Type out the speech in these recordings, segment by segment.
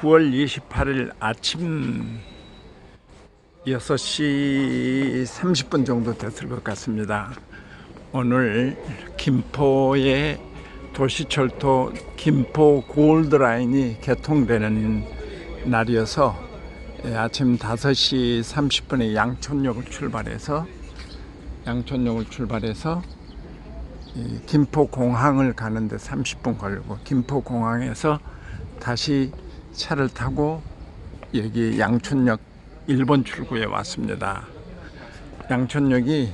9월 28일 아침 6시 30분 정도 됐을 것 같습니다. 오늘 김포의 도시철도 김포 골드라인이 개통되는 날이어서 예, 아침 5시 30분에 양촌역을 출발해서 양촌역을 출발해서 이 김포공항을 가는데 30분 걸리고 김포공항에서 다시 차를 타고 여기 양촌역 1번 출구에 왔습니다. 양촌역이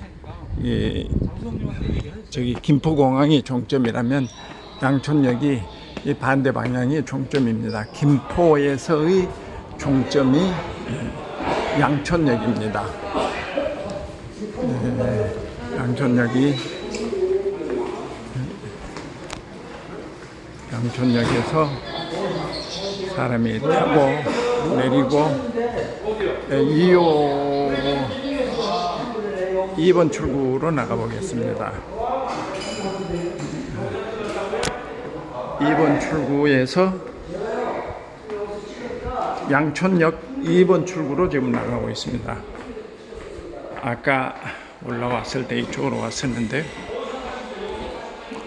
이 저기 김포공항이 종점이라면 양촌역이 이 반대 방향이 종점입니다. 김포에서의 종점이 양촌역입니다. 네, 양촌역이 양촌역에서 사람이 타고 내리고 2호 2번 출구로 나가 보겠습니다. 2번 출구에서 양촌역 2번 출구로 지금 나가고 있습니다. 아까 올라왔을 때 이쪽으로 왔었는데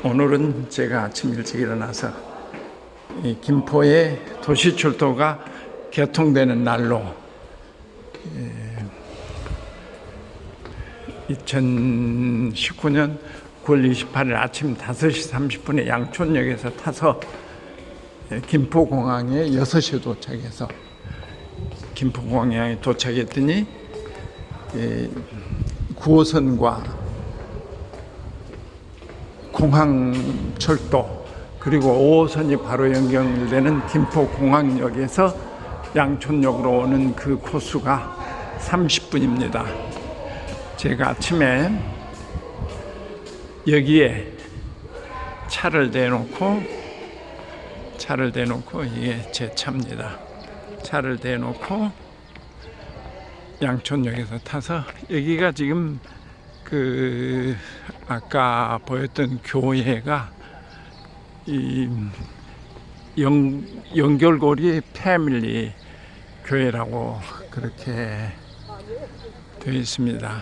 오늘은 제가 아침 일찍 일어나서 이 김포의 도시철도가 개통되는 날로 2019년 9월 28일 아침 5시 30분에 양촌역에서 타서 예, 김포공항에 6시에 도착해서 김포공항에 도착했더니 9호선과 공항철도 그리고 5호선이 바로 연결되는 김포공항역에서 양촌역으로 오는 그 코스가 30분입니다. 제가 아침에 여기에 차를 대놓고 차를 대놓고 이게 제 차입니다. 차를 대놓고 양촌역에서 타서 여기가 지금 그 아까 보였던 교회가 이 연, 연결고리 패밀리 교회라고 그렇게 되어 있습니다.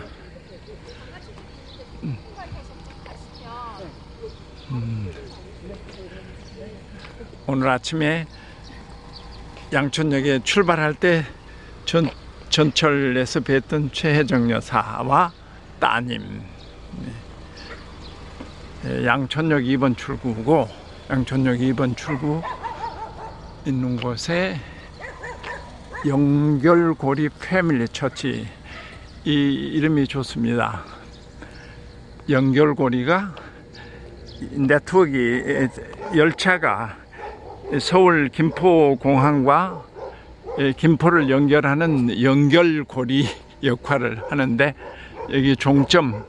음. 음. 오늘 아침에 양촌역에 출발할 때 전, 전철에서 뵀던 최혜정 여사와 따님 네. 양촌역 2번 출구고 양촌역 2번 출구 있는 곳에 연결고리 패밀리 처치 이 이름이 좋습니다. 연결고리가 네트워크 열차가 서울 김포공항과 김포를 연결하는 연결고리 역할을 하는데 여기 종점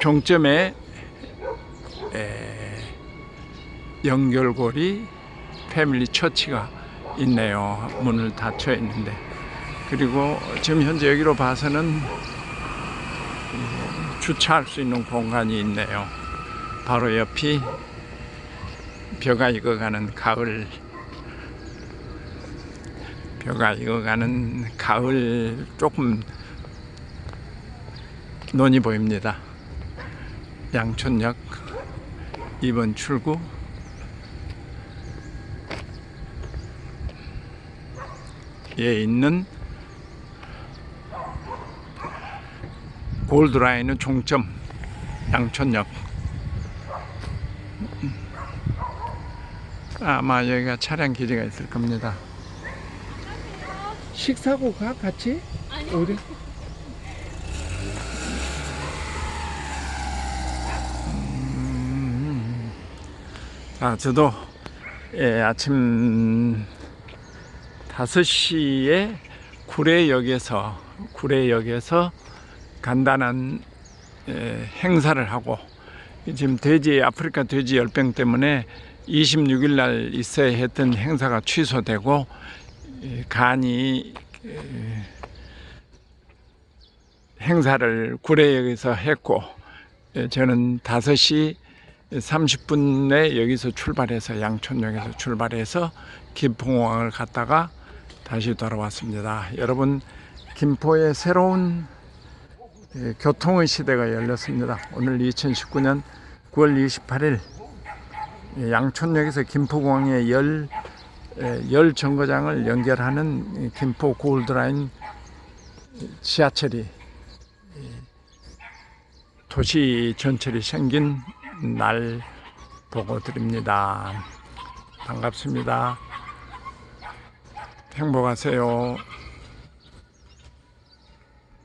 종점에 연결고리 패밀리 처치가 있네요. 문을 닫혀 있는데 그리고 지금 현재 여기로 봐서는 주차할 수 있는 공간이 있네요. 바로 옆이 벼가 익어가는 가을 벼가 익어가는 가을 조금 논이 보입니다. 양촌역 2번 출구 에 있는 골드라인은 종점 양촌역 아마 여기가 차량 기지가 있을 겁니다. 식사고 가 같이? 어디? 음. 아 저도 예, 아침 5시에 구례역에서 구례역에서 간단한 에, 행사를 하고 지금 돼지 아프리카 돼지 열병 때문에 26일 날 있어야 했던 행사가 취소되고 이 간이 에, 행사를 구례역에서 했고 에, 저는 5시 30분 내 여기서 출발해서 양촌역에서 출발해서 김포공항을 갔다가 다시 돌아왔습니다. 여러분 김포의 새로운 예, 교통의 시대가 열렸습니다. 오늘 2019년 9월 28일 예, 양촌역에서 김포공항에 열, 예, 열 정거장을 연결하는 이 김포 골드라인 지하철이 예, 도시 전철이 생긴 날 보고 드립니다. 반갑습니다. 행복하세요.